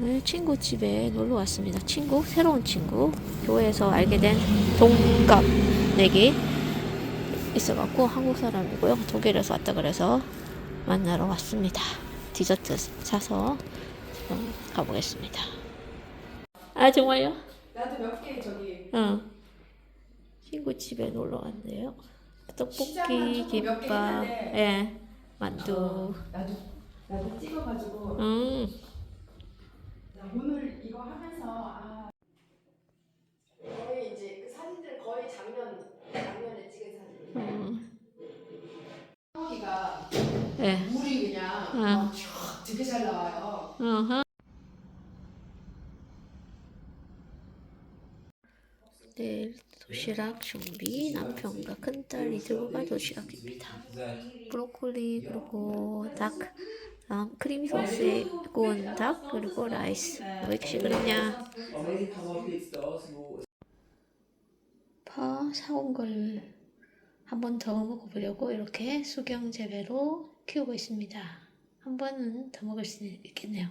오늘 친구 집에 놀러 왔습니다. 친구, 새로운 친구. 교회에서 알게 된 동갑 내기 있어갖고 한국 사람이고요. 독일에서 왔다 그래서 만나러 왔습니다. 디저트 사서 지금 가보겠습니다. 아, 정말요? 나도 몇 개 저기 응. 친구 집에 놀러 왔네요. 떡볶이, 김밥. 예, 만두. 나도 나도 찍어가지고 음. 나 오늘 이거 하면서 아 거의 이제 그 사진들 거의 작년 작년에 찍은 사진. 음. 여기가 예. 물이 그냥 응. 막쫙 되게 잘 나와요. 어허. 내일 도시락 준비 남편과 큰딸이 들고 갈 도시락입니다. 브로콜리 그리고 닭 다음 크림 소스에 구운 닭 그리고 라이스 왜 이렇게 시끄럽냐 파 사온 걸 한 번 더 먹어보려고 이렇게 수경 재배로 키우고 있습니다. 한 번은 더 먹을 수 있겠네요.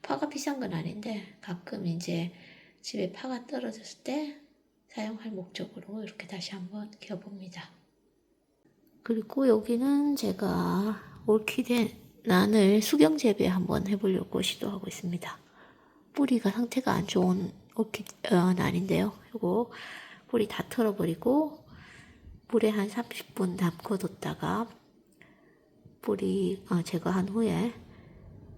파가 비싼 건 아닌데 가끔 이제 집에 파가 떨어졌을 때 사용할 목적으로 이렇게 다시 한번 키워봅니다. 그리고 여기는 제가 올키데 난을 수경 재배 한번 해보려고 시도하고 있습니다. 뿌리가 상태가 안 좋은 올키 어, 난인데요. 이거 뿌리 다 털어버리고 물에 한 30분 담궈 뒀다가 뿌리 어, 제거한 후에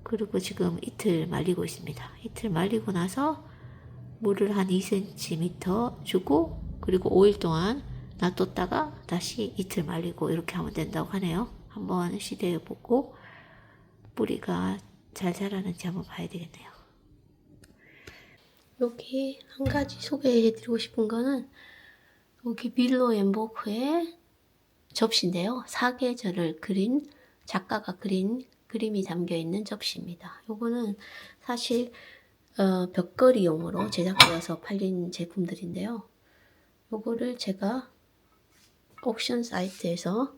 그리고 지금 이틀 말리고 있습니다. 이틀 말리고 나서 물을 한 2cm 주고 그리고 5일 동안 놔뒀다가 다시 이틀 말리고 이렇게 하면 된다고 하네요. 한번 시도해 보고 뿌리가 잘 자라는지 한번 봐야 되겠네요. 여기 한 가지 소개해 드리고 싶은 거는 여기 밀로 엠보크의 접시인데요. 사계절을 그린 작가가 그린 그림이 담겨 있는 접시입니다. 요거는 사실 어, 벽걸이용으로 제작되어서 팔린 제품들인데요. 요거를 제가 옥션 사이트에서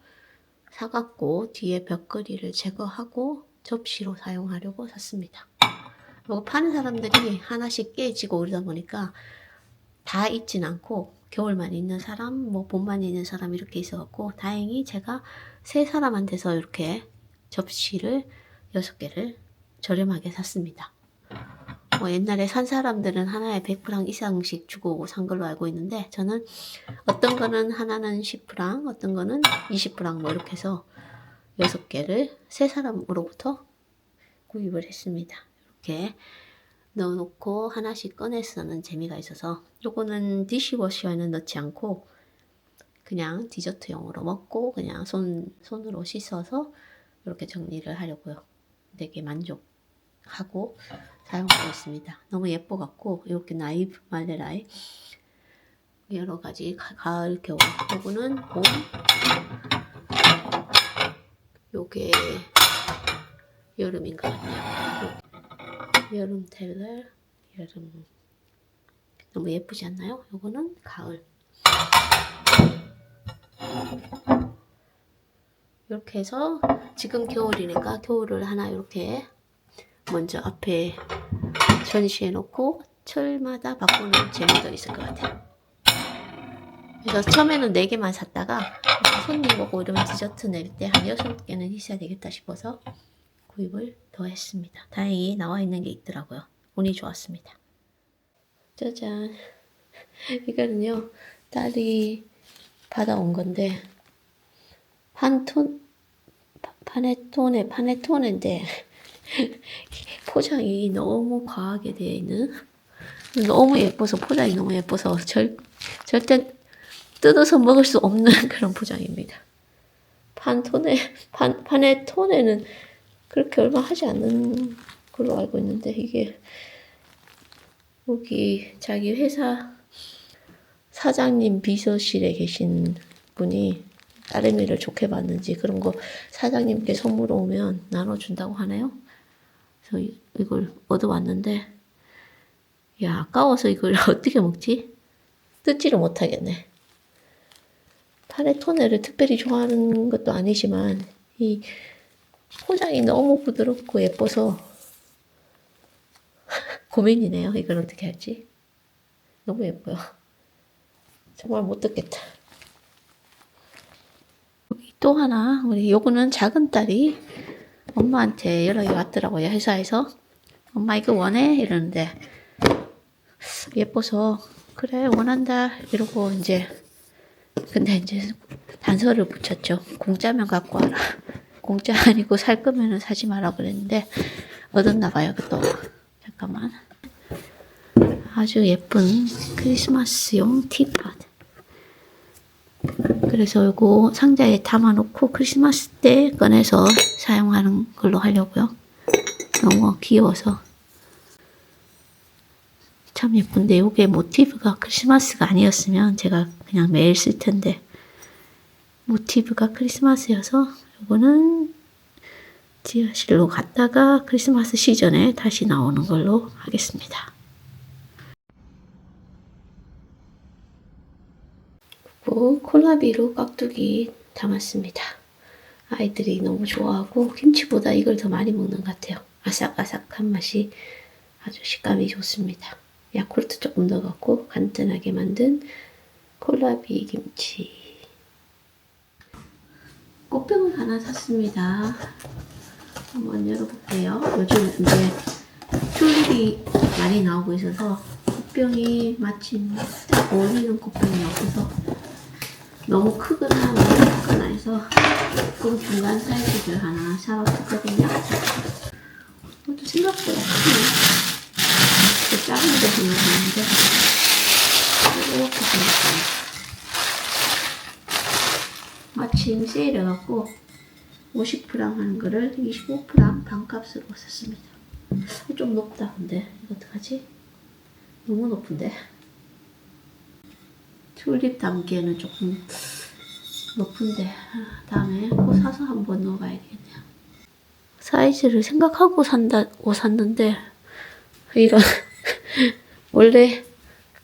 사갖고 뒤에 벽걸이를 제거하고 접시로 사용하려고 샀습니다. 이거 파는 사람들이 하나씩 깨지고 그러다 보니까 다 있진 않고 겨울만 있는 사람, 뭐 봄만 있는 사람 이렇게 있어갖고 다행히 제가 세 사람한테서 이렇게 접시를 여섯 개를 저렴하게 샀습니다. 뭐 옛날에 산 사람들은 하나에 100프랑 이상씩 주고 산 걸로 알고 있는데 저는 어떤 거는 하나는 10프랑 어떤 거는 20프랑 뭐 이렇게 해서 여섯 개를 세 사람으로부터 구입을 했습니다. 이렇게 넣어놓고 하나씩 꺼내 쓰는 재미가 있어서 요거는 디시워셔에는 넣지 않고 그냥 디저트용으로 먹고 그냥 손, 손으로 씻어서 이렇게 정리를 하려고요. 되게 만족하고 사용하고 있습니다. 너무 예뻐갖고 이렇게 나이브 말레라이 여러 가지 가, 가을 겨울 요거는 봄 요게 여름인 것 같네요. 여름 텔러 여름 너무 예쁘지 않나요? 요거는 가을 이렇게 해서 지금 겨울이니까 겨울을 하나 이렇게 먼저 앞에 전시해 놓고 철마다 바꾸는 재미도 있을 것 같아요. 그래서 처음에는 4개만 샀다가 손님 오고 이러면 디저트 낼 때 한 6개는 있어야 되겠다 싶어서 구입을 더 했습니다. 다행히 나와 있는 게 있더라고요. 운이 좋았습니다. 짜잔. 이거는요, 딸이 받아온 건데, 판톤, 파- 파네토네, 파네토네인데, 포장이 너무 과하게 되어 있는, 너무 예뻐서, 포장이 너무 예뻐서, 절, 절대 뜯어서 먹을 수 없는 그런 포장입니다. 판토네, 판, 파네토네는 그렇게 얼마 하지 않는 걸로 알고 있는데, 이게, 여기 자기 회사 사장님 비서실에 계신 분이 따르미를 좋게 봤는지 그런 거 사장님께 선물 오면 나눠준다고 하네요. 그래서 이- 이걸 얻어왔는데, 야, 아까워서 이걸 어떻게 먹지? 뜯지를 못하겠네. 파네토네를 특별히 좋아하는 것도 아니지만, 이 포장이 너무 부드럽고 예뻐서 고민이네요. 이걸 어떻게 할지. 너무 예뻐요. 정말 못 듣겠다. 또 하나, 우리 요거는 작은 딸이 엄마한테 연락이 왔더라고요. 회사에서. 엄마 이거 원해? 이러는데 예뻐서 그래 원한다 이러고 이제 근데 이제 단서를 붙였죠. 공짜면 갖고 와라. 공짜 아니고 살 거면은 사지 마라 그랬는데 얻었나 봐요. 그또 잠깐만. 아주 예쁜 크리스마스용 티팟. 그래서 요거 상자에 담아놓고 크리스마스 때 꺼내서 사용하는 걸로 하려고요. 너무 귀여워서. 참 예쁜데 요게 모티브가 크리스마스가 아니었으면 제가 그냥 매일 쓸 텐데 모티브가 크리스마스여서 요거는 지하실로 갔다가 크리스마스 시즌에 다시 나오는 걸로 하겠습니다. 그리고 콜라비로 깍두기 담았습니다. 아이들이 너무 좋아하고 김치보다 이걸 더 많이 먹는 것 같아요. 아삭아삭한 맛이 아주 식감이 좋습니다. 야쿠르트 조금 넣어갖고 간단하게 만든 콜라비 김치. 꽃병을 하나 샀습니다. 한번 열어볼게요. 요즘 이제 튤립이 많이 나오고 있어서 꽃병이 마침 딱 어울리는 꽃병이 없어서 너무 크거나 너무 작거나 해서 조금 중간 사이즈를 하나 사왔거든요. 이것도 생각보다 크네. 그 작은 데 보여주는데 이렇게 생겼어요. 마침 세일해갖고 50g 하는 거를 25g 반값으로 샀습니다. 좀 높다 근데 이거 어떡하지? 너무 높은데 튤립 담기에는 조금 높은데 아, 다음에 꼭 사서 한번 넣어봐야 되겠네요. 사이즈를 생각하고 산다고 샀는데 이런 원래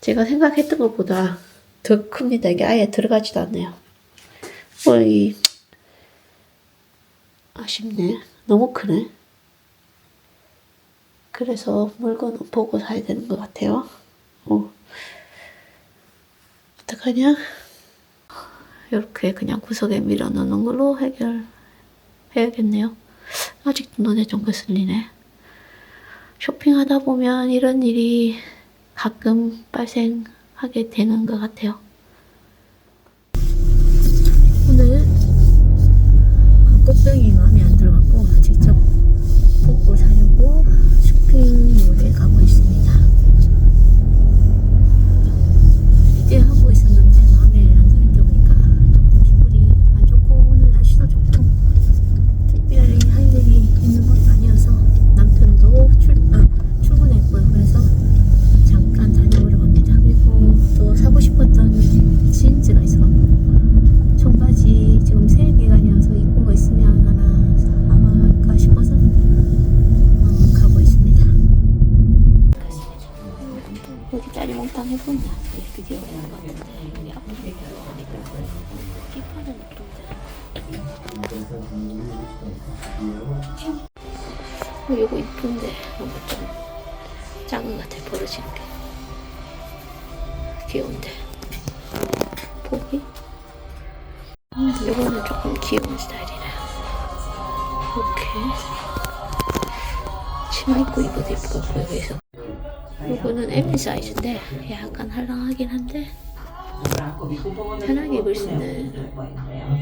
제가 생각했던 것보다 더 큽니다. 이게 아예 들어가지도 않네요. 거의 아쉽네. 너무 크네. 그래서 물건은 보고 사야 되는 것 같아요. 어. 어떡하냐? 이렇게 그냥 구석에 밀어 넣는 걸로 해결해야겠네요. 아직도 눈에 좀 거슬리네. 쇼핑하다 보면 이런 일이 가끔 발생하게 되는 것 같아요. 귀여운데. 보기? 음, 이거는 조금 귀여운 스타일이네요. 이렇게 치마 입고 입어도 예쁠 것 같고 여기서. 이거는 M 사이즈인데 약간 할랑하긴 한데 편하게 입을 수 있는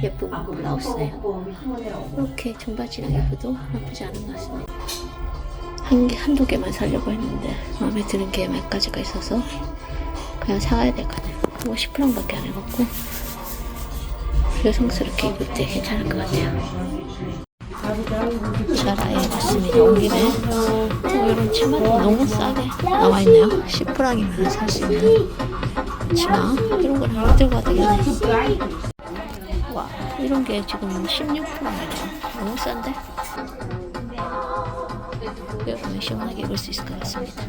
예쁜 블라우스네요. 이렇게 청바지랑 입어도 나쁘지 않은 것 같습니다. 한 개, 한두 개만 사려고 했는데 마음에 드는 게 몇 가지가 있어서 그냥 사가야 될 것 같아요. 50%밖에 안 해갖고 여성스럽게 입을 때 괜찮을 것 같아요. 자라에 갔습니다. 온 김에 어, 이런 치마도 너무 싸게 나와 있네요. 10%이면 살 수 있는 치마 이런 걸 하나 들고 가야 되겠네. 와 이런 게 지금 16%네요. 너무 싼데? 여름에 시원하게 입을 수 있을 것 같습니다.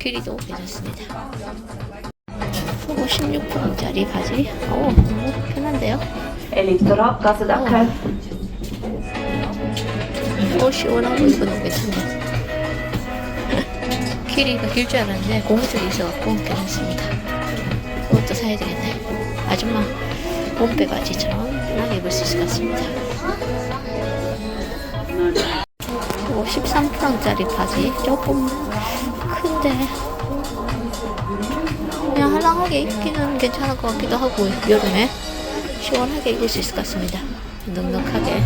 길이도 괜찮습니다. 그리고 16%짜리 바지. 오, 너무 편한데요? Elektorap gazedakel. 오, 시원하고 입어도 괜찮네. 길이가 길 줄 알았는데 고무줄이 있어갖고 괜찮습니다. 이것도 사야 되겠네. 아줌마 몸빼 바지처럼 편하게 입을 수 있을 것 같습니다. 이거 13프랑짜리 바지 조금 큰데 그냥 할랑하게 입기는 괜찮을 것 같기도 하고 여름에 시원하게 입을 수 있을 것 같습니다. 넉넉하게.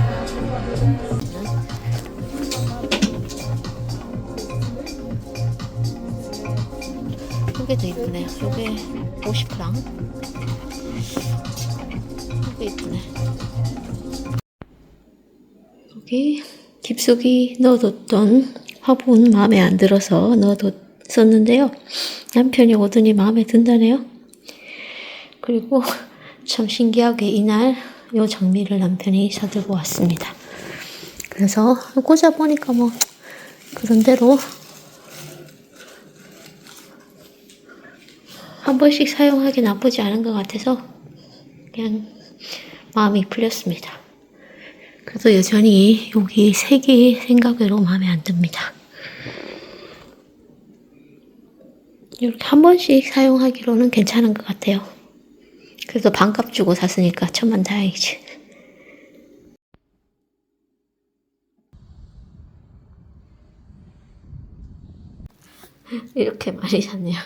이게 더 이쁘네요. 이게 50프랑. 이게 이쁘네. 여기 깊숙이 넣어뒀던 화분 마음에 안 들어서 넣어뒀었는데요. 남편이 오더니 마음에 든다네요. 그리고 참 신기하게 이날 요 장미를 남편이 사들고 왔습니다. 그래서 꽂아보니까 뭐 그런대로 한 번씩 사용하기 나쁘지 않은 것 같아서 그냥 마음이 풀렸습니다. 그래도 여전히 여기 색이 생각외로 마음에 안 듭니다. 이렇게 한 번씩 사용하기로는 괜찮은 것 같아요. 그래도 반값 주고 샀으니까 천만 다행이지. 이렇게 많이 샀네요.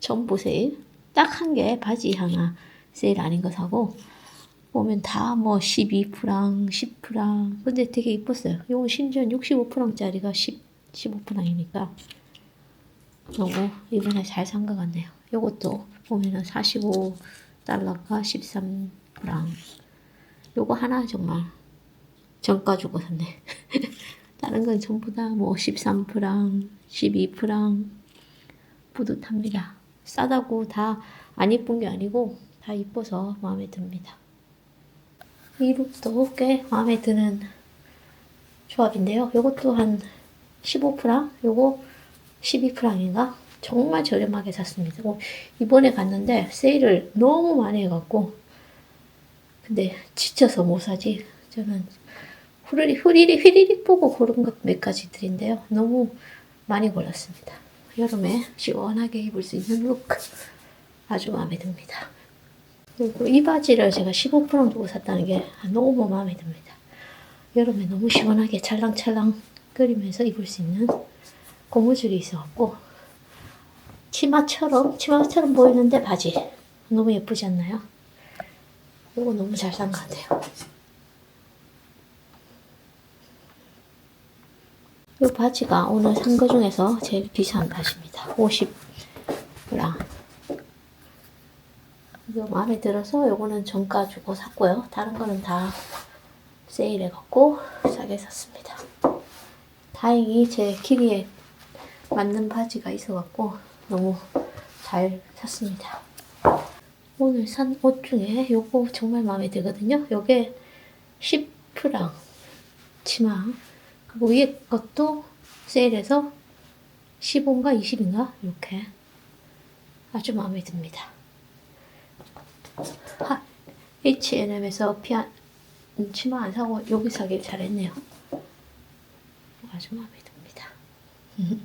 전부 세일. 딱 한 개 바지 하나 세일 아닌 거 사고 보면 다 뭐 12프랑, 10프랑. 근데 되게 이뻤어요. 이건 심지어 65프랑짜리가 10, 15프랑이니까 너무 이번에 잘 산 것 같네요. 요것도 보면은 45달러가 13프랑. 요거 하나 정말 정가 주고 샀네. 다른 건 전부 다 뭐 13프랑, 12프랑 뿌듯합니다. 싸다고 다 안 이쁜 게 아니고 다 이뻐서 마음에 듭니다. 이 룩도 꽤 마음에 드는 조합인데요. 요것도 한 15프랑, 요거 12프랑인가? 정말 저렴하게 샀습니다. 어, 이번에 갔는데 세일을 너무 많이 해갖고 근데 지쳐서 못 사지. 저는 후리리 후리리 휘리릭 보고 고른 것 몇 가지 들인데요. 너무 많이 골랐습니다. 여름에 시원하게 입을 수 있는 룩 아주 마음에 듭니다. 그리고 이 바지를 제가 15% 주고 샀다는 게 너무 마음에 듭니다. 여름에 너무 시원하게 찰랑찰랑 끓이면서 입을 수 있는 고무줄이 있어갖고 치마처럼 치마처럼 보이는데 바지 너무 예쁘지 않나요? 이거 너무 잘 산 것 같아요. 이 바지가 오늘 산 거 중에서 제일 비싼 바지입니다. 50랑. 이거 마음에 들어서 요거는 정가 주고 샀고요. 다른 거는 다 세일해 갖고 싸게 샀습니다. 다행히 제 키리에 맞는 바지가 있어 갖고 너무 잘 샀습니다. 오늘 산 옷 중에 요거 정말 마음에 들거든요. 요게 10프랑 치마. 그리고 위에 것도 세일해서 15인가 20인가 이렇게 아주 마음에 듭니다. 하, H&M에서 피한 치마 안 사고 여기 사길 잘했네요. 아주 마음에 듭니다.